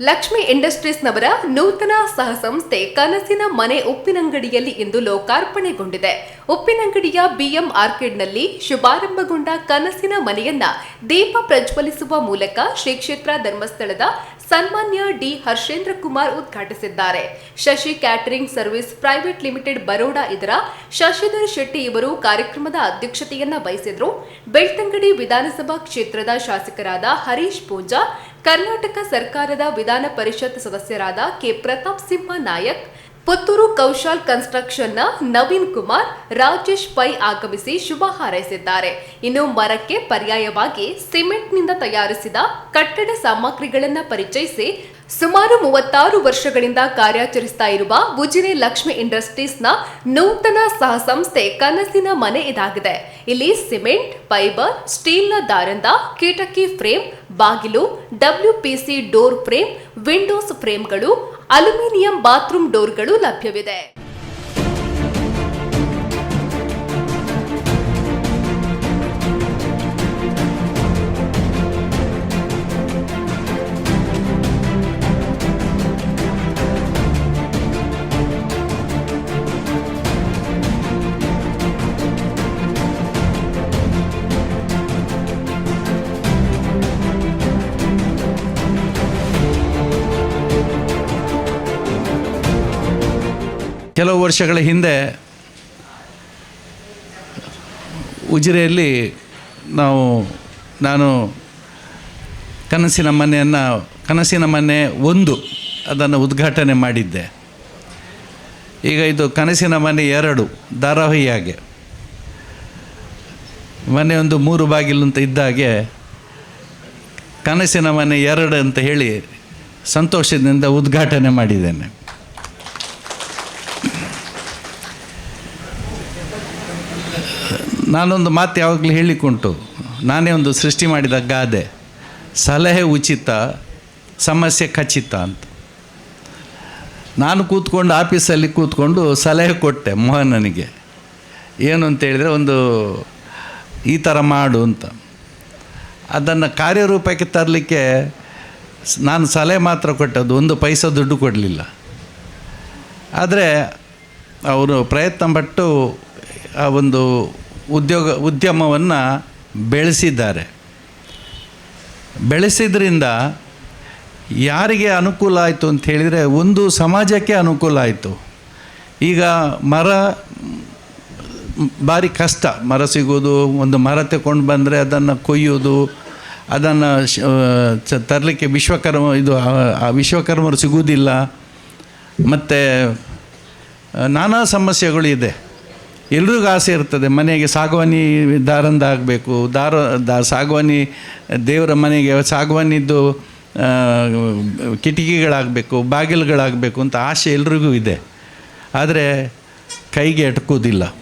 ಲಕ್ಷ್ಮಿ ಇಂಡಸ್ಟ್ರೀಸ್ನವರ ನೂತನ ಸಹಸಂಸ್ಥೆ ಕನಸಿನ ಮನೆ ಉಪ್ಪಿನಂಗಡಿಯಲ್ಲಿ ಇಂದು ಲೋಕಾರ್ಪಣೆಗೊಂಡಿದೆ. ಉಪ್ಪಿನಂಗಡಿಯ ಬಿಎಂ ಆರ್ಕಿಡ್ನಲ್ಲಿ ಶುಭಾರಂಭಗೊಂಡ ಕನಸಿನ ಮನೆಯನ್ನ ದೀಪ ಪ್ರಜ್ವಲಿಸುವ ಮೂಲಕ ಶ್ರೀ ಕ್ಷೇತ್ರ ಧರ್ಮಸ್ಥಳದ ಸನ್ಮಾನ್ಯ D Harshendra Kumar ಉದ್ಘಾಟಿಸಿದ್ದಾರೆ. Shashi catering service private limited Baroda ಇದರ ಶಶಿಧರ್ ಶೆಟ್ಟಿ ಇವರು ಕಾರ್ಯಕ್ರಮದ ಅಧ್ಯಕ್ಷತೆಯನ್ನ ವಹಿಸಿದ್ರು. ಬೆಳ್ತಂಗಡಿ ವಿಧಾನಸಭಾ ಕ್ಷೇತ್ರದ ಶಾಸಕರಾದ ಹರೀಶ್ ಪೂಂಜಾ, ಕರ್ನಾಟಕ ಸರ್ಕಾರದ ವಿಧಾನ ಪರಿಷತ್ ಸದಸ್ಯರಾದ ಕೆ ಪ್ರತಾಪ್ ಸಿಂಹ ನಾಯಕ್ ಪುತ್ತೂರು ಕೌಶಾಲ್ ಕನ್ಸ್ಟ್ರಕ್ಷನ್ನ ನವೀನ್ ಕುಮಾರ್, ರಾಜೇಶ್ ಪೈ ಆಗಮಿಸಿ ಶುಭ ಹಾರೈಸಿದ್ದಾರೆ. ಇನ್ನು ಮರಕ್ಕೆ ಪರ್ಯಾಯವಾಗಿ ಸಿಮೆಂಟ್ನಿಂದ ತಯಾರಿಸಿದ ಕಟ್ಟಡ ಸಾಮಗ್ರಿಗಳನ್ನು ಪರಿಚಯಿಸಿ ಸುಮಾರು ಮೂವತ್ತಾರು ವರ್ಷಗಳಿಂದ ಕಾರ್ಯಾಚರಿಸ್ತಾ ಇರುವ ಉಜಿರೆ ಲಕ್ಷ್ಮಿ ಇಂಡಸ್ಟ್ರೀಸ್ನ ನೂತನ ಸಹ ಸಂಸ್ಥೆ ಕನಸಿನ ಮನೆ ಇದಾಗಿದೆ. ಇಲ್ಲಿ ಸಿಮೆಂಟ್, ಫೈಬರ್, ಸ್ಟೀಲ್ನ ದಾರಂದ ಕಿಟಕಿ ಫ್ರೇಮ್, ಬಾಗಿಲು ಡಬ್ಲ್ಯೂಪಿಸಿ ಡೋರ್ ಫ್ರೇಮ್, ವಿಂಡೋಸ್ ಫ್ರೇಮ್ಗಳು, ಅಲ್ಯೂಮಿನಿಯಂ ಬಾತ್ರೂಮ್ ಡೋರ್ಗಳು ಲಭ್ಯವಿದೆ. ಕೆಲವು ವರ್ಷಗಳ ಹಿಂದೆ ಉಜಿರೆಯಲ್ಲಿ ನಾವು, ನಾನು ಕನಸಿನ ಮನೆಯನ್ನು, ಕನಸಿನ ಮನೆ ಒಂದು ಅದನ್ನು ಉದ್ಘಾಟನೆ ಮಾಡಿದ್ದೆ. ಈಗ ಇದು ಕನಸಿನ ಮನೆ ಎರಡು, ಧಾರಾವಾಹಿಯಾಗೆ. ಮನೆ ಒಂದು ಮೂರು ಬಾಗಿಲು ಅಂತ ಇದ್ದಾಗೆ ಕನಸಿನ ಮನೆ ಎರಡು ಅಂತ ಹೇಳಿ ಸಂತೋಷದಿಂದ ಉದ್ಘಾಟನೆ ಮಾಡಿದ್ದೇನೆ. ನಾನೊಂದು ಮಾತು ಯಾವಾಗಲೂ ಹೇಳಿಕೊಂಟು ನಾನೇ ಒಂದು ಸೃಷ್ಟಿ ಮಾಡಿದ ಗಾದೆ. ಸಲಹೆ ಉಚಿತ, ಸಮಸ್ಯೆ ಖಚಿತ ಅಂತ. ನಾನು ಕೂತ್ಕೊಂಡು ಆಫೀಸಲ್ಲಿ ಕೂತ್ಕೊಂಡು ಸಲಹೆ ಕೊಟ್ಟೆ ಮೋಹನನಿಗೆ. ಏನು ಅಂತ ಹೇಳಿದರೆ ಒಂದು ಈ ಥರ ಮಾಡು ಅಂತ. ಅದನ್ನು ಕಾರ್ಯರೂಪಕ್ಕೆ ತರಲಿಕ್ಕೆ ನಾನು ಸಲಹೆ ಮಾತ್ರ ಕೊಟ್ಟದ್ದು, ಒಂದು ಪೈಸೆ ದುಡ್ಡು ಕೊಡಲಿಲ್ಲ. ಆದರೆ ಅವರು ಪ್ರಯತ್ನ ಪಟ್ಟು ಒಂದು ಉದ್ಯೋಗ, ಉದ್ಯಮವನ್ನು ಬೆಳೆಸಿದ್ದಾರೆ. ಬೆಳೆಸಿದ್ರಿಂದ ಯಾರಿಗೆ ಅನುಕೂಲ ಆಯಿತು ಅಂತ ಹೇಳಿದರೆ ಒಂದು ಸಮಾಜಕ್ಕೆ ಅನುಕೂಲ ಆಯಿತು. ಈಗ ಮರ ಭಾರಿ ಕಷ್ಟ, ಮರ ಸಿಗೋದು ಒಂದು ಮರ ತಗೊಂಡು ಬಂದರೆ ಅದನ್ನು ಕೊಯ್ಯೋದು, ಅದನ್ನು ತರಲಿಕ್ಕೆ ವಿಶ್ವಕರ್ಮ, ಇದು, ಆ- ಆ ವಿಶ್ವಕರ್ಮರು ಸಿಗುವುದಿಲ್ಲ. ಮತ್ತು ನಾನಾ ಸಮಸ್ಯೆಗಳು ಇದೆ. ಎಲ್ರಿಗೂ ಆಸೆ ಇರ್ತದೆ, ಮನೆಗೆ ಸಾಗವಾನಿ ದಾರಂದ ಆಗಬೇಕು ದಾರ, ದಾ, ಸಾಗವಾನಿ, ದೇವರ ಮನೆಗೆ ಸಾಗವಾನಿದ್ದು ಕಿಟಕಿಗಳಾಗಬೇಕು, ಬಾಗಿಲುಗಳಾಗಬೇಕು ಅಂತ ಆಸೆ ಎಲ್ರಿಗೂ ಇದೆ. ಆದರೆ ಕೈಗೆ ಅಟಕೋದಿಲ್ಲ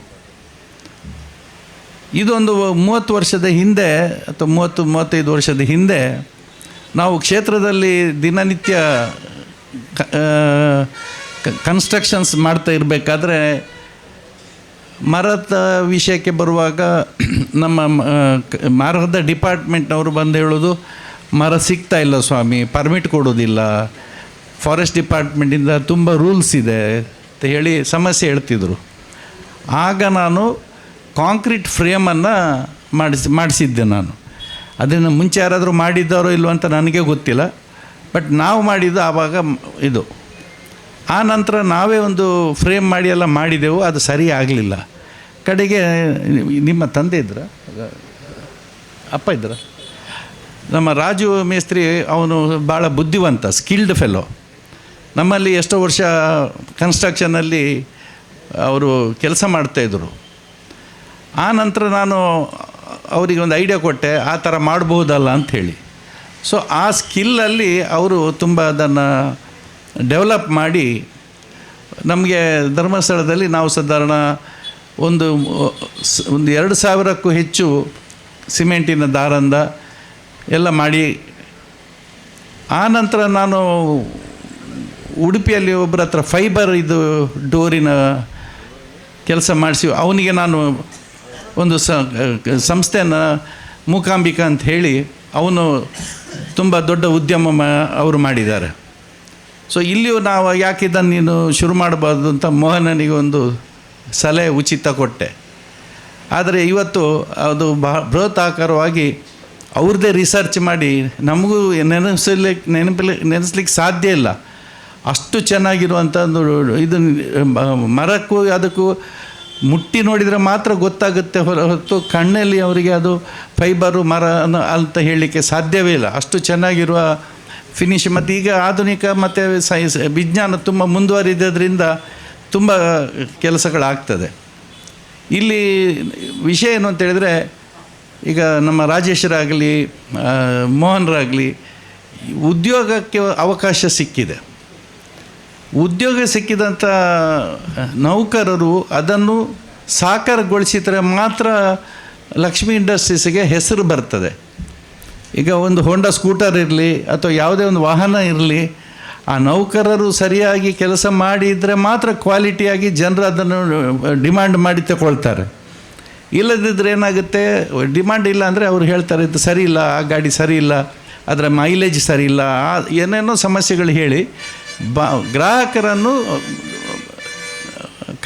ಇದೊಂದು ಮೂವತ್ತು ವರ್ಷದ ಹಿಂದೆ ಅಥವಾ ಮೂವತ್ತು, ಮೂವತ್ತೈದು ವರ್ಷದ ಹಿಂದೆ ನಾವು ಕ್ಷೇತ್ರದಲ್ಲಿ ದಿನನಿತ್ಯ ಕನ್ಸ್ಟ್ರಕ್ಷನ್ಸ್ ಮಾಡ್ತಾ ಇರಬೇಕಾದ್ರೆ ಮರದ ವಿಷಯಕ್ಕೆ ಬರುವಾಗ ನಮ್ಮ ಮರದ ಡಿಪಾರ್ಟ್ಮೆಂಟ್ನವರು ಬಂದು ಹೇಳೋದು, ಮರ ಸಿಗ್ತಾ ಇಲ್ಲ ಸ್ವಾಮಿ, ಪರ್ಮಿಟ್ ಕೊಡೋದಿಲ್ಲ. ಫಾರೆಸ್ಟ್ ಡಿಪಾರ್ಟ್ಮೆಂಟಿಂದ ತುಂಬ ರೂಲ್ಸ್ ಇದೆ ಅಂತ ಹೇಳಿ ಸಮಸ್ಯೆ ಹೇಳ್ತಿದ್ರು. ಆಗ ನಾನು ಕಾಂಕ್ರೀಟ್ ಫ್ರೇಮನ್ನು ಮಾಡಿಸಿ, ಮಾಡಿಸಿದ್ದೆ ನಾನು. ಅದನ್ನು ಮುಂಚೆ ಯಾರಾದರೂ ಮಾಡಿದ್ದಾರೋ ಇಲ್ವೋ ಅಂತ ನನಗೆ ಗೊತ್ತಿಲ್ಲ. ಬಟ್ ನಾವು ಮಾಡಿದ್ದು ಆವಾಗ ಇದು. ಆ ನಂತರ ನಾವೇ ಒಂದು ಫ್ರೇಮ್ ಮಾಡಿ ಎಲ್ಲ ಮಾಡಿದೆವು, ಅದು ಸರಿ ಆಗಲಿಲ್ಲ. ಕಡೆಗೆ ನಿಮ್ಮ ತಂದೆ ಇದ್ರ? ಅಪ್ಪ ಇದ್ರ? ನಮ್ಮ ರಾಜು ಮೇಸ್ತ್ರಿ, ಅವನು ಭಾಳ ಬುದ್ಧಿವಂತ ಸ್ಕಿಲ್ಡ್ ಫೆಲೋ ನಮ್ಮಲ್ಲಿ ಎಷ್ಟೋ ವರ್ಷ ಕನ್ಸ್ಟ್ರಕ್ಷನಲ್ಲಿ ಅವರು ಕೆಲಸ ಮಾಡ್ತಾಯಿದ್ರು ಆ ನಂತರ ನಾನು ಅವರಿಗೆ ಒಂದು ಐಡಿಯಾ ಕೊಟ್ಟೆ, ಆ ಥರ ಮಾಡಬಹುದಲ್ಲ ಅಂಥೇಳಿ ಸೊ ಆ ಸ್ಕಿಲ್ಲಲ್ಲಿ ಅವರು ತುಂಬ ಅದನ್ನು ಡೆವಲಪ್ ಮಾಡಿ, ನಮಗೆ ಧರ್ಮಸ್ಥಳದಲ್ಲಿ ನಾವು ಸಾಧಾರಣ ಒಂದು ಒಂದು ಎರಡು ಸಾವಿರಕ್ಕೂ ಹೆಚ್ಚು ಸಿಮೆಂಟಿನ ದಾರಂದ ಎಲ್ಲ ಮಾಡಿ, ಆ ನಂತರ ನಾನು ಉಡುಪಿಯಲ್ಲಿ ಒಬ್ಬರ ಹತ್ರ ಫೈಬರ್ ಇದು ಡೋರಿನ ಕೆಲಸ ಮಾಡಿಸಿ, ಅವನಿಗೆ ನಾನು ಒಂದು ಸಂಸ್ಥೆಯನ್ನು ಮೂಕಾಂಬಿಕಾ ಅಂತ ಹೇಳಿ ಅವನು ತುಂಬ ದೊಡ್ಡ ಉದ್ಯಮ ಅವರು ಮಾಡಿದ್ದಾರೆ. ಸೊ ಇಲ್ಲಿಯೂ ನಾವು ಯಾಕೆ ಇದನ್ನು ನೀನು ಶುರು ಮಾಡಬಾರ್ದು ಅಂತ ಮೋಹನನಿಗೆ ಒಂದು ಸಲಹೆ ಉಚಿತ ಕೊಟ್ಟೆ. ಆದರೆ ಇವತ್ತು ಅದು ಬಹ ಬೃಹತ್ ಆಕಾರವಾಗಿ ಅವ್ರದ್ದೇ ರಿಸರ್ಚ್ ಮಾಡಿ ನಮಗೂ ನೆನೆಸಲಿಕ್ಕೆ ನೆನಪಲಿ, ನೆನೆಸ್ಲಿಕ್ಕೆ ಸಾಧ್ಯ ಇಲ್ಲ. ಅಷ್ಟು ಚೆನ್ನಾಗಿರುವಂಥ ಒಂದು ಇದು ಮರಕ್ಕೂ ಅದಕ್ಕೂ ಮುಟ್ಟಿ ನೋಡಿದರೆ ಮಾತ್ರ ಗೊತ್ತಾಗುತ್ತೆ. ಹೊರ ಹೊರತು ಕಣ್ಣಲ್ಲಿ ಅವರಿಗೆ ಅದು ಫೈಬರು ಮರ ಅಂತ ಹೇಳಲಿಕ್ಕೆ ಸಾಧ್ಯವೇ ಇಲ್ಲ. ಅಷ್ಟು ಚೆನ್ನಾಗಿರುವ ಫಿನಿಶ್ ಮತ್ತು ಈಗ ಆಧುನಿಕ ಮತ್ತು ಸೈನ್ಸ್, ವಿಜ್ಞಾನ ತುಂಬ ಮುಂದುವರಿದ್ರಿಂದ ತುಂಬ ಕೆಲಸಗಳಾಗ್ತದೆ. ಇಲ್ಲಿ ವಿಷಯ ಏನು ಅಂತೇಳಿದರೆ ಈಗ ನಮ್ಮ ರಾಜೇಶರಾಗಲಿ ಮೋಹನರಾಗಲಿ, ಉದ್ಯೋಗಕ್ಕೆ ಅವಕಾಶ ಸಿಕ್ಕಿದೆ. ಉದ್ಯೋಗ ಸಿಕ್ಕಿದಂಥ ನೌಕರರು ಅದನ್ನು ಸಾಕಾರಗೊಳಿಸಿದರೆ ಮಾತ್ರ ಲಕ್ಷ್ಮೀ ಇಂಡಸ್ಟ್ರೀಸಿಗೆ ಹೆಸರು ಬರ್ತದೆ. ಈಗ ಒಂದು ಹೋಂಡಾ ಸ್ಕೂಟರ್ ಇರಲಿ, ಅಥವಾ ಯಾವುದೇ ಒಂದು ವಾಹನ ಇರಲಿ ಆ ನೌಕರರು ಸರಿಯಾಗಿ ಕೆಲಸ ಮಾಡಿದರೆ ಮಾತ್ರ ಕ್ವಾಲಿಟಿಯಾಗಿ ಜನರು ಅದನ್ನು ಡಿಮ್ಯಾಂಡ್ ಮಾಡಿ ತಗೊಳ್ತಾರೆ. ಇಲ್ಲದಿದ್ದರೆ ಏನಾಗುತ್ತೆ ಡಿಮ್ಯಾಂಡ್ ಇಲ್ಲ ಅಂದರೆ ಅವ್ರು ಹೇಳ್ತಾರೆ, ಇದು ಸರಿ ಇಲ್ಲ, ಆ ಗಾಡಿ ಸರಿ ಇಲ್ಲ, ಅದರ ಮೈಲೇಜ್ ಸರಿ ಇಲ್ಲ ಏನೇನೋ ಸಮಸ್ಯೆಗಳು ಹೇಳಿ ಬ, ಗ್ರಾಹಕರನ್ನು,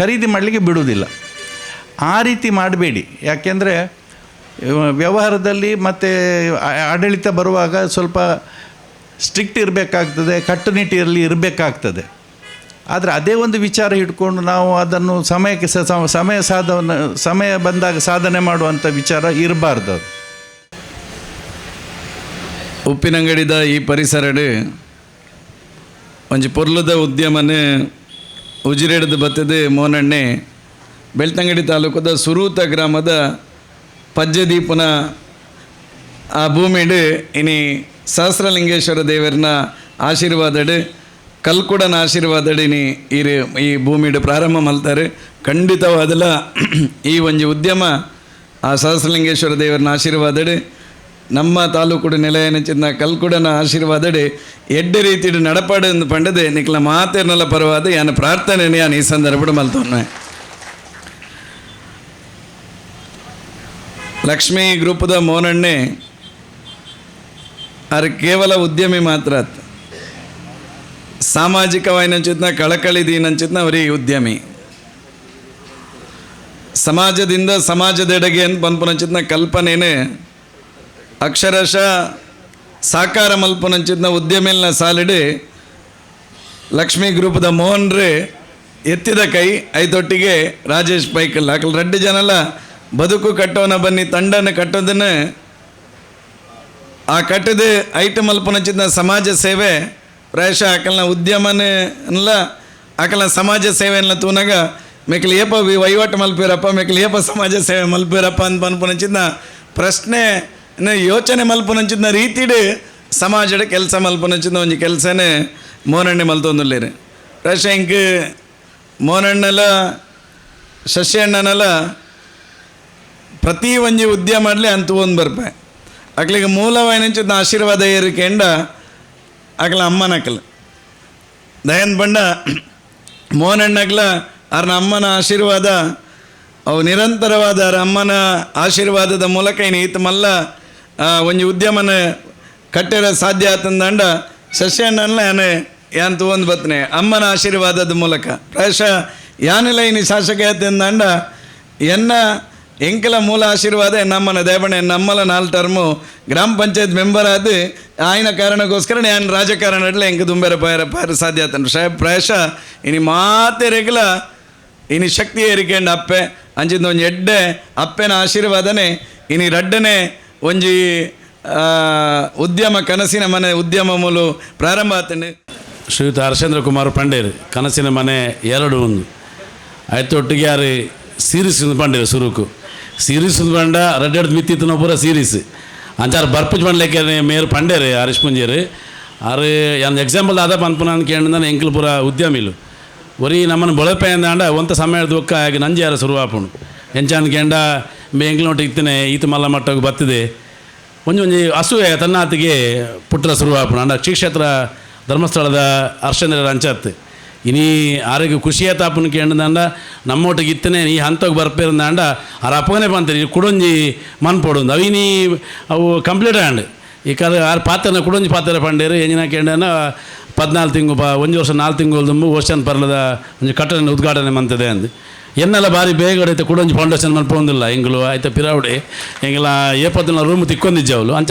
ಖರೀದಿ ಮಾಡಲಿಕ್ಕೆ ಬಿಡುವುದಿಲ್ಲ. ಆ ರೀತಿ ಮಾಡಬೇಡಿ. ಯಾಕೆಂದರೆ, ವ್ಯವಹಾರದಲ್ಲಿ ಮತ್ತು ಆಡಳಿತ ಬರುವಾಗ ಸ್ವಲ್ಪ ಸ್ಟ್ರಿಕ್ಟ್ ಇರಬೇಕಾಗ್ತದೆ ಕಟ್ಟುನಿಟ್ಟಿರಲಿ ಇರಬೇಕಾಗ್ತದೆ. ಆದರೆ ಅದೇ ಒಂದು ವಿಚಾರ ಇಟ್ಕೊಂಡು ನಾವು ಅದನ್ನು ಸಮಯಕ್ಕೆ ಸಮಯ ಸಾಧನ ಸಮಯ ಬಂದಾಗ ಸಾಧನೆ ಮಾಡುವಂಥ ವಿಚಾರ ಇರಬಾರ್ದು ಅದು. ಉಪ್ಪಿನಂಗಡಿದ ಈ ಪರಿಸರಡೆ ಒಂಜಿ ಪೊರ್ಲದ ಉದ್ಯಮನೆ ಉಜಿರೆಡ್ದು ಬತ್ತದೆ ಮೋನಣ್ಣೆ, ಬೆಳ್ತಂಗಡಿ ತಾಲೂಕದ ಸುರೂತ ಗ್ರಾಮದ ಪಜ್ಜದೀಪನ ಆ ಭೂಮಿಡು ಇನಿ ಸಹಸ್ರಲಿಂಗೇಶ್ವರ ದೇವರನ ಆಶೀರ್ವಾದಡು, ಕಲ್ಕುಡನ ಆಶೀರ್ವಾದಡು ಇನಿ ಇರು ಈ ಭೂಮಿಡು ಪ್ರಾರಂಭ ಮಲ್ತಾರೆ. ಖಂಡಿತವಾದಲ ಈ ಒಂಜಿ ಉದ್ಯಮ ಆ ಸಹಸ್ರಲಿಂಗೇಶ್ವರ ದೇವರನ ಆಶೀರ್ವಾದಡು, ನಮ್ಮ ತಾಲೂಕುಡು ನೆಲೆಯನಚಿನ ಕಲ್ಕುಡನ ಆಶೀರ್ವಾದಡು, ಎಡ್ಡೆ ರೀತಿಡು ನಡಪಾಡು ಎಂದು ಪಂಡದೆ ನಿಕ್ಲ ಮಾತೇರ್ನಲ ಪರವಾದ ಯಾನ ಪ್ರಾರ್ಥನೆ ಯಾನ್ ಈ ಸಂದರ್ಭಡು ಮಲ್ತೊನ್ನೆ ಲಕ್ಷ್ಮೀ ಗ್ರೂಪದ ಮೋನಣ್ಣೆ ಅರ್ ಕೇವಲ ಉದ್ಯಮಿ ಮಾತ್ರ ಸಾಮಾಜಿಕವಾಗಿ ನಂಚಿದ್ನ ಕಳಕಳಿ ದೀನಂಚಿತ್ನ ಅವರಿಗೆ ಉದ್ಯಮಿ. ಸಮಾಜದಿಂದ ಸಮಾಜದೆಡೆಗೆ ಅಂತ ಬಂದ್ಪುನಂಚಿತ್ನ ಕಲ್ಪನೆಯೇ ಅಕ್ಷರಶಃ ಸಾಕಾರ ಮಲ್ಪುನಂಚಿತ್ನ ಉದ್ಯಮಿಲ್ನ ಸಾಲಿಡಿ ಲಕ್ಷ್ಮೀ ಗ್ರೂಪದ ಮೋಹನ್ರೆ ಎತ್ತಿದ ಕೈ ಐತೊಟ್ಟಿಗೆ ರಾಜೇಶ್ ಪೈಕಲ್. ಹಾಕಲ್ ರೆಡ್ಡಿ ಜನಲ್ಲ, ಬದುಕು ಕಟ್ಟೋನ ಬನ್ನಿ, ತಂಡನ ಕಟ್ಟೋದನ್ನ ಆ ಕಟ್ಟದ ಐಟಮ್ ಅಲ್ಪನಚಿದ್ನ ಸಮಾಜ ಸೇವೆ ಪ್ರಾಯಶಃ ಆಕಲ್ನ ಉದ್ಯಮನೇ ಅನ್ಲ ಆಕಲ್ನ ಸಮಾಜ ಸೇವೆ ಅನ್ಲ ತೂನಾಗ ಮೇಕಲ್ ಏಪ ವಹಿವಾಟು ಮಲ್ಪಿರಪ್ಪ, ಮೇಕಲ್ ಏಪ ಸಮಾಜ ಸೇವೆ ಮಲ್ಪಿರಪ್ಪ ಅಂತ ಅನ್ಪನಚಿದ್ನ ಪ್ರಶ್ನೆ ಯೋಚನೆ ಮಲ್ಪನಂಚಿದ್ನ ರೀತಿಡು ಸಮಾಜದ ಕೆಲಸ ಮಲ್ಪನಂಚಿದ್ನ ಒಂಜಿ ಕೆಲಸನೇ ಮೋನಣ್ಣೆ ಮಲ್ತೊಂದುಲ್ಲೇರಿ. ಪ್ರಾಯಶಃ ಇಂಕ್, ಮೋನಣ್ಣಲ, ಶಶಿಯಣ್ಣನಲ ಪ್ರತಿ ಒಂಜಿ ಉದ್ಯಮ ಮಾಡಲಿ ಅಂತ ಒಂದು ಬರ್ಪೆ. ಅಕ್ಲಿಗೆ ಮೂಲವಾಯಿನಂಚಿದ್ನ ಆಶೀರ್ವಾದ ಏರಿಕೆಂಡ ಅಕ್ಲ ಅಮ್ಮನಕ್ಲ ದಯನ್ ಬಂಡ ಮೋಹನಣ್ಣಕ್ಲ ಅವ್ರನ್ನ ಅಮ್ಮನ ಆಶೀರ್ವಾದ, ಅವು ನಿರಂತರವಾದ ಅವ್ರ ಅಮ್ಮನ ಆಶೀರ್ವಾದದ ಮೂಲಕ ಏನು ಈತ ಮಲ್ಲ ಒಂಜಿ ಉದ್ಯಮನ ಕಟ್ಟಿರ ಸಾಧ್ಯ ಆತಂದಂಡ ಸಸ್ಯಣ್ಣನ ಯಾನೆ ಯಾನ್ ತಗೊಂಡು ಬತ್ತನೆ ಅಮ್ಮನ ಆಶೀರ್ವಾದದ ಮೂಲಕ. ಪ್ರಾಯಶಃ ಯಾನೆಲ್ಲ ಇನ್ನು ಶಾಸಕ ಆತಂದಂಡ ಎನ್ನ ಎಂಕಲ ಮೂಲ ಆಶೀರ್ವಾದ ನಮ್ಮನ ದೇವಣೆ ನಮ್ಮಲ ನಾಲ್ ಟರ್ಮು. ಗ್ರಾಮ ಪಂಚಾಯತ್ ಮೆಂಬರ್ ಆದ, ಆಯ್ನ ಕಾರಣಕ್ಕೋಸ್ಕರ ನಾನು ರಾಜಕಾರಣ ಹೆಂಗೆ ದುಂಬೆರ ಪಾಯರ ಪಾಯರ ಸಾಧ್ಯ ಆತನು. ಶ ಪ್ರಾಯಶಃ, ಇನಿ ಮಾತೆ ರೆಗಲ, ಇನಿ ಶಕ್ತಿ ಏರಿಕೆಂಡು ಅಪ್ಪೆ. ಅಂಚಿಂದ ಒಂಜಿ ಎಡ್ಡೆ, ಅಪ್ಪೆನ ಆಶೀರ್ವಾದನೆ, ಇನಿ ರಡ್ಡನೆ ಒಂಜಿ ಉದ್ಯಮ ಕನಸಿನ ಮನೆ, ಉದ್ಯಮ ಮೂಲು ಪ್ರಾರಂಭ ಆತಂಡು ಶ್ರೀಯುತ ಹರ್ಷೇಂದ್ರ ಕುಮಾರ್ ಪಂಡೇರು, ಕನಸಿನ ಮನೆ ಎರಡು ಒಂದು. ಆಯ್ತೊಟ್ಟಿಗೆ ಯಾರು ಸೀರೀಸ್ ಸುರುಕು. ಸೀರೀಸ್ ಬಂಡ ರೆಡ್ ಎಡ್ ನಾವು ಪೂರ ಸೀರೀಸ್ ಅಂಚಾರು ಬರ್ಪುಜ್ ಮೇರ್ ಮೇರು ಪಂಡೇರು ಹರೀಶ್ ಪುಂಜೇರಿ ಅರೆ ಒಂದು ಎಕ್ಸಾಂಪಲ್ ಆದ ಪನ್ಪುನ ಕೇಳಿದ ಎಂಕಲ್ ಪೂರ ಉದ್ಯಮಿಲು ಒರಿ ನಮ್ಮನ್ನು ಬೊಳಪೆ ಅಂದಾಂಡ ಒಂತ ಸಮಯ ದುಃಖ ಆಗಿ ನಂಜಾರ ಶುರುವಾಪುಣು ಎಂಚಾನ್ ಕೇಂಡ ಬೆಂಗ್ಳೂಟ ಇತ್ತನೆ ಈತ ಮಲ್ಲ ಮಟ್ಟಕ್ಕೆ ಬತ್ತಿದೆ. ಒಂಜಿ ಒಂಜಿ ಅಸೂಯೆ ತನ್ನಾತಿಗೆ ಪುಟ್ರ ಶುರುವಾಪುಣ ಅಂಡ ಶ್ರೀಕ್ಷೇತ್ರ ಧರ್ಮಸ್ಥಳದ ಹರ್ಷೇಂದ್ರ ಅಂಚತ್ ಇನಿ ಆರೋಗ್ಯ ಖುಷಿಯ ತಾಪನ ಕೇಂದ್ರಂಡ ನಮ್ಮೊಟ್ಟಿಗೆ ಇತ್ತನೆ ಈ ಹಂತಕ್ಕೆ ಬರ್ಪಿರಂದಾಂಡ ಅವ್ರ ಅಪ್ಪನೇ ಬಂತೀರಿ ಕುಡೊಂಜಿ ಮನ್ ಪೊಡೊಂದು ಅವಿನಿ ಅವು ಕಂಪ್ಲೀಟ್ ಆಂಡ್ ಈ ಕಾಲ ಆರು ಪಾತ್ರ ಕುಡೊಂಜಿ ಪಾತ್ರ ಪಂಡೇರು ಎಂಜಿನ ಕೇಂಡನ ಪದ್ನಾಲ್ಕು ತಿಂಗಳು ಪ ಒಂದು ವರ್ಷ ನಾಲ್ಕು ತಿಂಗಳು ತುಂಬ ಓಷನ್ ಪರ್ಲದ ಒಂದು ಕಟ್ಟಡ ಉದ್ಘಾಟನೆ ಮಂತದೆ ಅಂದು. ಎನ್ನೆಲ್ಲ ಬಾರಿ ಬೇಗ ಐತೆ ಕುಡೊಂಜಿ ಫೌಂಡೇಶನ್ ಮನ್ಪೊಂದಿಲ್ಲ ಎಂಗ್ಲು ಆಯ್ತು, ಪಿರಾವುಡೆ. ಎಂಗ್ಲ ಏಪತ್ತಿನ ರೂಮ್ ತಿಕ್ಕೊಂದಿಜ್ಜವಳು ಅಂಚ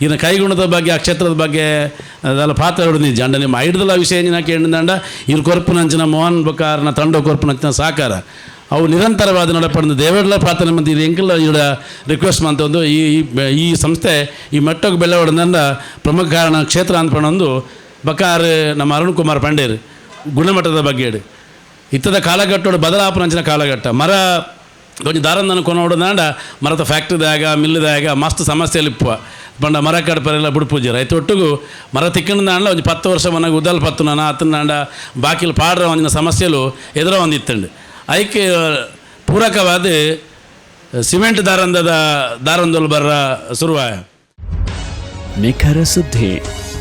ಇನ್ನು ಕೈಗುಣದ ಬಗ್ಗೆ, ಆ ಕ್ಷೇತ್ರದ ಬಗ್ಗೆ, ಅದೆಲ್ಲ ಪಾತ್ರ ಹಿಡಿದಿಜ್ಜ ಅಂಡ ನಿಮ್ಮ ಐಡ್ದಲ್ಲ ವಿಷಯ ಏನಿನ ಕೇಳಿದಂಡ ಇವ್ರ ಕೊರ್ಪುನಂಚಿನ ಮೋಹನ್ ಬಕಾರ್ನ ತಂಡ ಕೊರ್ಪುನಂಚಿನ ಸಾಕಾರ. ಅವು ನಿರಂತರವಾದ ನಡಪಡಿದ ದೇವೇಡ್ಲ ಪ್ರಾರ್ಥನೆ ಮಂದಿ ಇದು ಎಂಕಲ್ಲ ರಿಕ್ವೆಸ್ಟ್ ಅಂತ ಒಂದು ಈ, ಈ- ಸಂಸ್ಥೆ ಈ ಮಟ್ಟಕ್ಕೆ ಬೆಲೆ ಹೊಡೆದಂಡ ಪ್ರಮುಖ ಕಾರಣ ಕ್ಷೇತ್ರ ಅಂದ್ಕೊಂಡು ಬಕಾರ್, ನಮ್ಮ ಅರುಣ್ ಕುಮಾರ್ ಪಂಡೇರ್, ಗುಣಮಟ್ಟದ ಬಗ್ಗೆ ಹೇಳಿ. ಇತ್ತದ ಕಾಲಘಟ್ಟೋಡು ಬದಲಾಪನಂಚಿನ ಕಾಲಘಟ್ಟ. ಮರ ಕೊಂಚ ದಾರಂದನ ಫ್ಯಾಕ್ಟರಿ ಮರದ ಫ್ಯಾಕ್ಟ್ರಿದಾಗ ಮಿಲ್ಲದಾಗ ಮಸ್ತ್ ಸಮಸ್ಯೆಯಲ್ಲಿ ಇಪ್ಪ ಪಂಡ ಮರ ಕಡಪರೆಲ್ಲ ಬುಡ್ಪೂಜೆ ರೈತ ಒಟ್ಟಿಗೂ ಮರ ತಿಕ್ಕಂದಾಂಡ ಒಂದು ಪತ್ತು ವರ್ಷ ಮನೆಗೆ ಉದಲ್ ಪತ್ತು ನಾನು ಹತ್ತನಾಂಡ ಬಾಕಿಲು ಪಾಡ್ರ ಒಂದಿನ ಸಮಸ್ಯೆಲು ಎದುರ ಒಂದಿತ್ತಂಡು. ಐಕೆ, ಪೂರಕವಾದ, ಸಿಮೆಂಟ್ ದಾರಂದದ, ದಾರಂದೊಲು ಬರ್ರ ಶುರುವಾಯ ನಿಖರ ಸುದ್ದಿ.